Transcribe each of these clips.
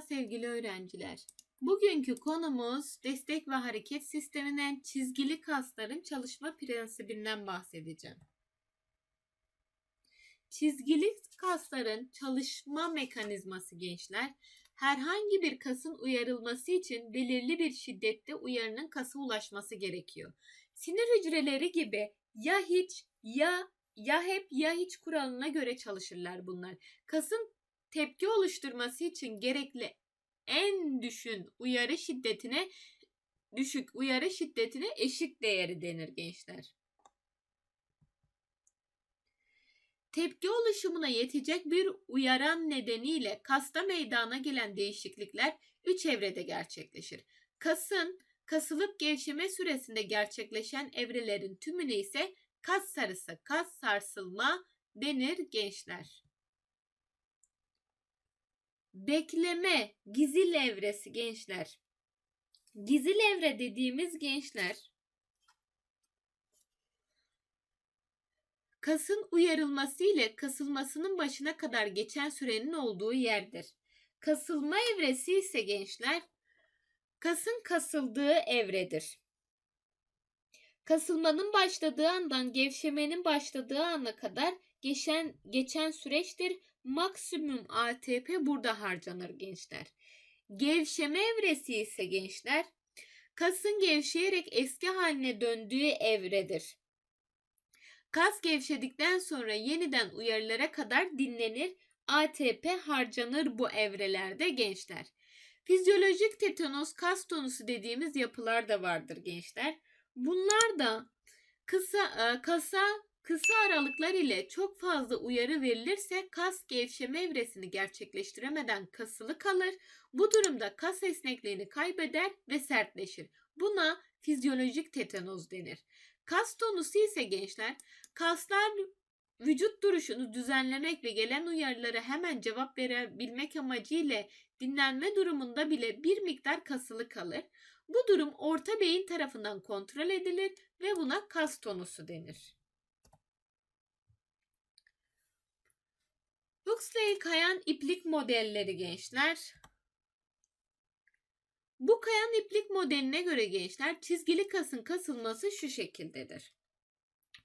sevgili öğrenciler. Bugünkü konumuz destek ve hareket sisteminin çizgili kasların çalışma prensibinden bahsedeceğim. Çizgili kasların çalışma mekanizması gençler, herhangi bir kasın uyarılması için belirli bir şiddette uyarının kasa ulaşması gerekiyor. Sinir hücreleri gibi ya hiç ya ya hep ya hiç kuralına göre çalışırlar bunlar. Kasın tepki oluşturması için gerekli en düşün uyarı şiddetine düşük uyarı şiddetine eşit değeri denir gençler. Tepki oluşumuna yetecek bir uyaran nedeniyle kasta meydana gelen değişiklikler üç evrede gerçekleşir. Kasın kasılıp gevşeme süresinde gerçekleşen evrelerin tümüne ise kas sarısı, kas sarsılma denir gençler. Bekleme, gizil evresi gençler. Gizil evre dediğimiz gençler kasın uyarılması ile kasılmasının başına kadar geçen sürenin olduğu yerdir. Kasılma evresi ise gençler kasın kasıldığı evredir. Kasılmanın başladığı andan gevşemenin başladığı ana kadar geçen geçen süreçtir. Maksimum ATP burada harcanır gençler. Gevşeme evresi ise gençler kasın gevşeyerek eski haline döndüğü evredir. Kas gevşedikten sonra yeniden uyarılara kadar dinlenir. ATP harcanır bu evrelerde gençler. Fizyolojik tetanos kas tonusu dediğimiz yapılar da vardır gençler. Bunlar da kısa e, kasa kısa aralıklar ile çok fazla uyarı verilirse kas gevşeme evresini gerçekleştiremeden kasılı kalır. Bu durumda kas esnekliğini kaybeder ve sertleşir. Buna fizyolojik tetanoz denir. Kas tonusu ise gençler kaslar vücut duruşunu düzenlemek ve gelen uyarılara hemen cevap verebilmek amacıyla dinlenme durumunda bile bir miktar kasılı kalır. Bu durum orta beyin tarafından kontrol edilir ve buna kas tonusu denir. Huxley kayan iplik modelleri gençler. Bu kayan iplik modeline göre gençler çizgili kasın kasılması şu şekildedir.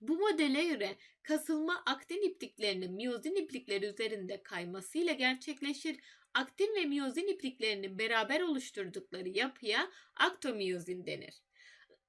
Bu modele göre kasılma aktin ipliklerinin miyozin iplikleri üzerinde kaymasıyla gerçekleşir. Aktin ve miyozin ipliklerinin beraber oluşturdukları yapıya aktomiyozin denir.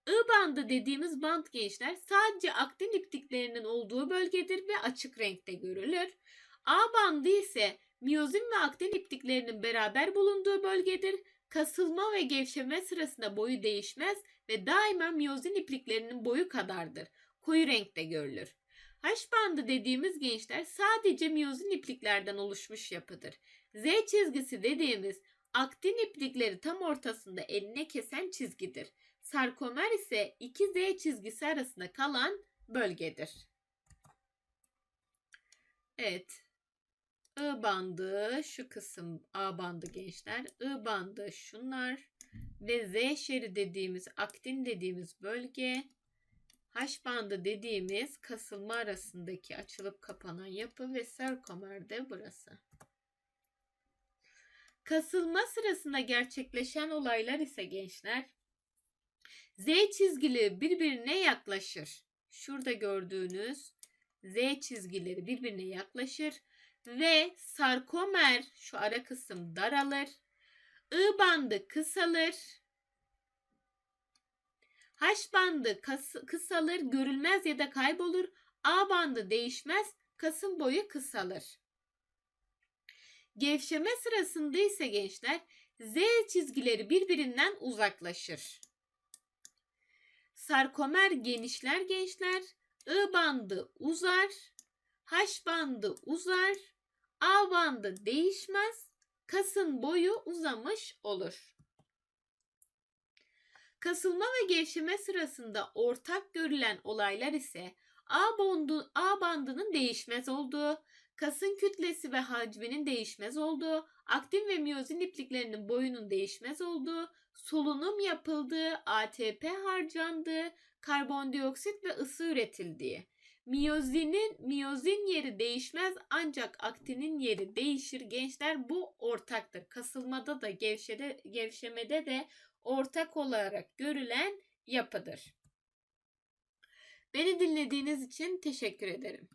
I bandı dediğimiz band gençler sadece aktin ipliklerinin olduğu bölgedir ve açık renkte görülür. A bandı ise miyozin ve aktin ipliklerinin beraber bulunduğu bölgedir. Kasılma ve gevşeme sırasında boyu değişmez ve daima miyozin ipliklerinin boyu kadardır. Koyu renkte görülür. H bandı dediğimiz gençler sadece miyozin ipliklerden oluşmuş yapıdır. Z çizgisi dediğimiz aktin iplikleri tam ortasında eline kesen çizgidir. Sarkomer ise iki Z çizgisi arasında kalan bölgedir. Evet. I bandı şu kısım A bandı gençler. I bandı şunlar ve Z şeri dediğimiz aktin dediğimiz bölge. H bandı dediğimiz kasılma arasındaki açılıp kapanan yapı ve sarkomer de burası. Kasılma sırasında gerçekleşen olaylar ise gençler Z çizgileri birbirine yaklaşır. Şurada gördüğünüz Z çizgileri birbirine yaklaşır ve sarkomer şu ara kısım daralır. I bandı kısalır. H bandı kısalır, görülmez ya da kaybolur. A bandı değişmez, kasın boyu kısalır. Gevşeme sırasında ise gençler Z çizgileri birbirinden uzaklaşır. Sarkomer genişler gençler. I bandı uzar. H bandı uzar. A bandı değişmez. Kasın boyu uzamış olur. Kasılma ve gevşeme sırasında ortak görülen olaylar ise A, bandı, A bandının değişmez olduğu, kasın kütlesi ve hacminin değişmez olduğu, aktin ve miyozin ipliklerinin boyunun değişmez olduğu, solunum yapıldığı, ATP harcandığı, karbondioksit ve ısı üretildiği Miyozinin miyozin yeri değişmez ancak aktinin yeri değişir. Gençler bu ortaktır. Kasılmada da gevşede, gevşemede de ortak olarak görülen yapıdır. Beni dinlediğiniz için teşekkür ederim.